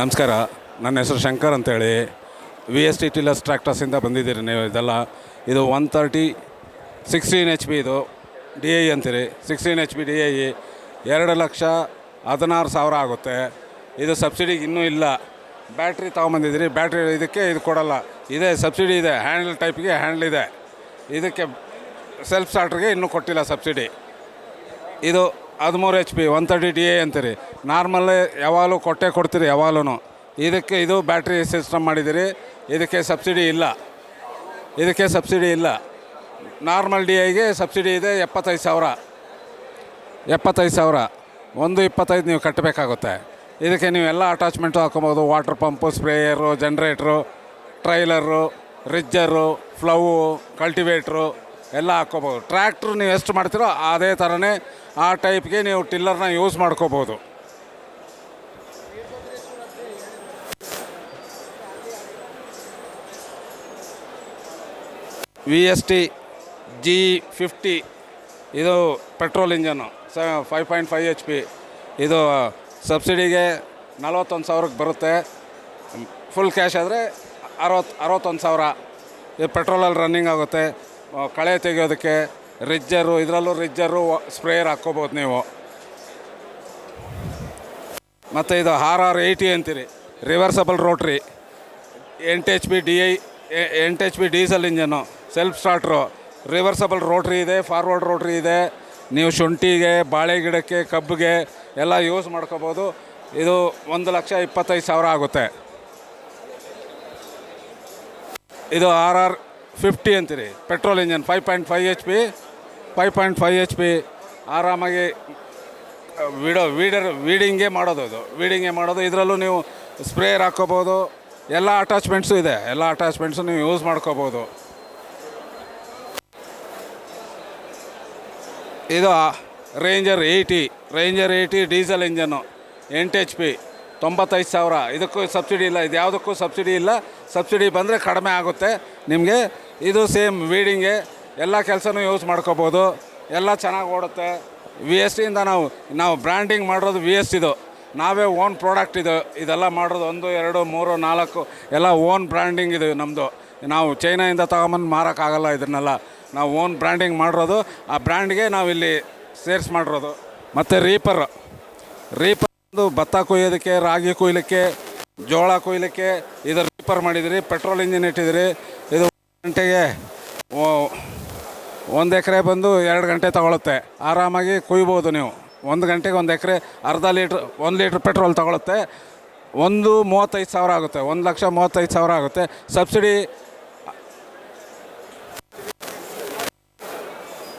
ನಮಸ್ಕಾರ. ನನ್ನ ಹೆಸರು ಶಂಕರ್ ಅಂತೇಳಿ. ವಿ ಎಸ್ ಟಿ ಟಿಲರ್ಸ್ ಟ್ರ್ಯಾಕ್ಟರ್ಸಿಂದ ಬಂದಿದ್ದೀರಿ ನೀವು ಇದೆಲ್ಲ. ಇದು one thirty sixteen H P ಇದು. ಡಿ ಐ ಅಂತೀರಿ. Sixteen H P D I ಎರಡು ಲಕ್ಷ ಹದಿನಾರು ಸಾವಿರ ಆಗುತ್ತೆ. ಇದು ಸಬ್ಸಿಡಿಗೆ ಇನ್ನೂ ಇಲ್ಲ. ಬ್ಯಾಟ್ರಿ ತೊಗೊಂಬಂದಿದ್ದೀರಿ. ಬ್ಯಾಟ್ರಿ ಇದಕ್ಕೆ ಇದು ಕೊಡಲ್ಲ. ಇದೆ ಸಬ್ಸಿಡಿ ಇದೆ. ಹ್ಯಾಂಡ್ಲ್ ಟೈಪ್ಗೆ ಹ್ಯಾಂಡ್ಲ್ ಇದೆ. ಇದಕ್ಕೆ ಸೆಲ್ಫ್ ಸ್ಟಾರ್ಟ್ರಿಗೆ ಇನ್ನೂ ಕೊಟ್ಟಿಲ್ಲ ಸಬ್ಸಿಡಿ ಇದು ಹದಿಮೂರು H P one thirty D A ಅಂತೀರಿ. ನಾರ್ಮಲ್ಲೇ ಯಾವಾಗಲೂ ಕೊಟ್ಟೆ ಕೊಡ್ತೀರಿ ಯಾವಾಗಲೂ ಇದಕ್ಕೆ ಇದು ಬ್ಯಾಟ್ರಿ ಸಿಸ್ಟಮ್ ಮಾಡಿದ್ದೀರಿ. ಇದಕ್ಕೆ ಸಬ್ಸಿಡಿ ಇಲ್ಲ. ಇದಕ್ಕೆ ಸಬ್ಸಿಡಿ ಇಲ್ಲ. ನಾರ್ಮಲ್ ಡಿ ಐಗೆ ಸಬ್ಸಿಡಿ ಇದೆ ಎಪ್ಪತ್ತೈದು ಸಾವಿರ. ಎಪ್ಪತ್ತೈದು ಸಾವಿರ. ಒಂದು ಇಪ್ಪತ್ತೈದು ನೀವು ಕಟ್ಟಬೇಕಾಗುತ್ತೆ. ಇದಕ್ಕೆ ನೀವು ಎಲ್ಲ attachment ಹಾಕೊಬೋದು. Water pump sprayer generator trailer ridger plough cultivator ಎಲ್ಲ ಹಾಕ್ಕೋಬೋದು. ಟ್ರ್ಯಾಕ್ಟ್ರ್ ನೀವು ಎಷ್ಟು ಮಾಡ್ತೀರೋ ಅದೇ ಥರನೇ ಆ ಟೈಪ್ಗೆ ನೀವು ಟಿಲ್ಲರ್ನ ಯೂಸ್ ಮಾಡ್ಕೋಬೋದು. V S T G fifty ಇದು ಪೆಟ್ರೋಲ್ ಇಂಜನ್ನು ಸ five point five H P ಇದು ಸಬ್ಸಿಡಿಗೆ ನಲವತ್ತೊಂದು ಸಾವಿರಕ್ಕೆ ಬರುತ್ತೆ. ಫುಲ್ ಕ್ಯಾಶ್ ಆದರೆ ಅರವತ್ತು, ಅರವತ್ತೊಂದು ಸಾವಿರ. ಇದು ಪೆಟ್ರೋಲಲ್ಲಿ ರನ್ನಿಂಗ್ ಆಗುತ್ತೆ. ಕಳೆ ತೆಗೆಯೋದಕ್ಕೆ ರಿಜ್ಜರು, ಇದರಲ್ಲೂ ರಿಜ್ಜರು ಸ್ಪ್ರೇಯರ್ ಹಾಕ್ಕೋಬೋದು ನೀವು. ಮತ್ತು ಇದು ಆರ್ ಆರ್ ಏಯ್ಟಿ ಅಂತೀರಿ, ರಿವರ್ಸಬಲ್ ರೋಟ್ರಿ, ಎಂಟು ಎಚ್ ಪಿ ಡಿ ಐ ಎಂಟು H P diesel engine, self starter, reversible rotary ಇದೆ, ಫಾರ್ವರ್ಡ್ ರೋಟ್ರಿ ಇದೆ, ನೀವು ಶುಂಠಿಗೆ, ಬಾಳೆ ಗಿಡಕ್ಕೆ, ಕಬ್ಬಿಗೆ ಎಲ್ಲ ಯೂಸ್ ಮಾಡ್ಕೋಬೋದು. ಇದು ಒಂದು ಲಕ್ಷ ಇಪ್ಪತ್ತೈದು ಸಾವಿರ ಆಗುತ್ತೆ. ಇದು ಆರ್ ಆರ್ ಫಿಫ್ಟಿ ಅಂತೀರಿ. Petrol engine five point five H P, five point five H P, ಆರಾಮಾಗಿ ವಿಡೋ, ವೀಡರ್, ವೀಡಿಂಗೇ ಮಾಡೋದು ಇದು ವೀಡಿಂಗೇ ಮಾಡೋದು. ಇದರಲ್ಲೂ ನೀವು ಸ್ಪ್ರೇಯರ್ ಹಾಕ್ಕೋಬೋದು ಎಲ್ಲ ಅಟ್ಯಾಚ್ಮೆಂಟ್ಸು ಇದೆ. ಎಲ್ಲ ಅಟ್ಯಾಚ್ಮೆಂಟ್ಸು ನೀವು ಯೂಸ್ ಮಾಡ್ಕೋಬೋದು. ಇದು ranger eighty ranger eighty diesel engine ಎಂಟು ಎಚ್ ಪಿ ತೊಂಬತ್ತೈದು ಸಾವಿರ. ಇದಕ್ಕೂ ಸಬ್ಸಿಡಿ ಇಲ್ಲ. ಇದು ಯಾವುದಕ್ಕೂ ಸಬ್ಸಿಡಿ ಇಲ್ಲ. ಸಬ್ಸಿಡಿ ಬಂದರೆ ಕಡಿಮೆ ಆಗುತ್ತೆ. ನಿಮಗೆ ಇದು ಸೇಮ್ ವೀಡಿಂಗೆ ಎಲ್ಲ ಕೆಲಸನೂ ಯೂಸ್ ಮಾಡ್ಕೋಬೋದು. ಎಲ್ಲ ಚೆನ್ನಾಗಿ ಓಡುತ್ತೆ. ವಿ ಎಸ್ ಟಿಯಿಂದ ನಾವು ನಾವು ಬ್ರ್ಯಾಂಡಿಂಗ್ ಮಾಡಿರೋದು ವಿ ಎಸ್ ಇದು. ನಾವೇ ಓನ್ ಪ್ರಾಡಕ್ಟ್ ಇದು. ಇದೆಲ್ಲ ಮಾಡೋದು ಒಂದು, ಎರಡು, ಮೂರು, ನಾಲ್ಕು, ಎಲ್ಲ ಓನ್ ಬ್ರ್ಯಾಂಡಿಂಗ್ ಇದು ನಮ್ಮದು ನಾವು ಚೈನಾಯಿಂದ ತಗೊಂಬಂದು ಮಾರೋಕ್ಕಾಗಲ್ಲ ಇದನ್ನೆಲ್ಲ ನಾವು ಓನ್ ಬ್ರ್ಯಾಂಡಿಂಗ್ ಮಾಡಿರೋದು. ಆ ಬ್ರ್ಯಾಂಡ್ಗೆ ನಾವು ಇಲ್ಲಿ ಸೇರ್ಸ್ ಮಾಡಿರೋದು. ಮತ್ತು ರೀಪರ್ ರೀಪರ್ ಒಂದು ಭತ್ತ ಕೊಯ್ಯೋದಕ್ಕೆ, ರಾಗಿ ಕೊಯ್ಲಿಕ್ಕೆ, ಜೋಳ ಕೊಯ್ಲಿಕ್ಕೆ ಇದರ ರೀಪರ್ ಮಾಡಿದಿರಿ ಪೆಟ್ರೋಲ್ ಇಂಜಿನ್ ಇಟ್ಟಿದಿರಿ. ಗಂಟೆಗೆ ಒಂದು ಎಕರೆ ಬಂದು ಎರಡು ಗಂಟೆ ತಗೊಳುತ್ತೆ. ಆರಾಮಾಗಿ ಕುಯ್ಬೋದು ನೀವು. ಒಂದು ಗಂಟೆಗೆ ಒಂದು ಎಕರೆ ಅರ್ಧ ಲೀಟ್ರ್, ಒಂದು ಲೀಟ್ರ್ ಪೆಟ್ರೋಲ್ ತಗೊಳುತ್ತೆ. ಒಂದು ಮೂವತ್ತೈದು ಸಾವಿರ ಆಗುತ್ತೆ. ಒಂದು ಲಕ್ಷ ಮೂವತ್ತೈದು ಸಾವಿರ ಆಗುತ್ತೆ. ಸಬ್ಸಿಡಿ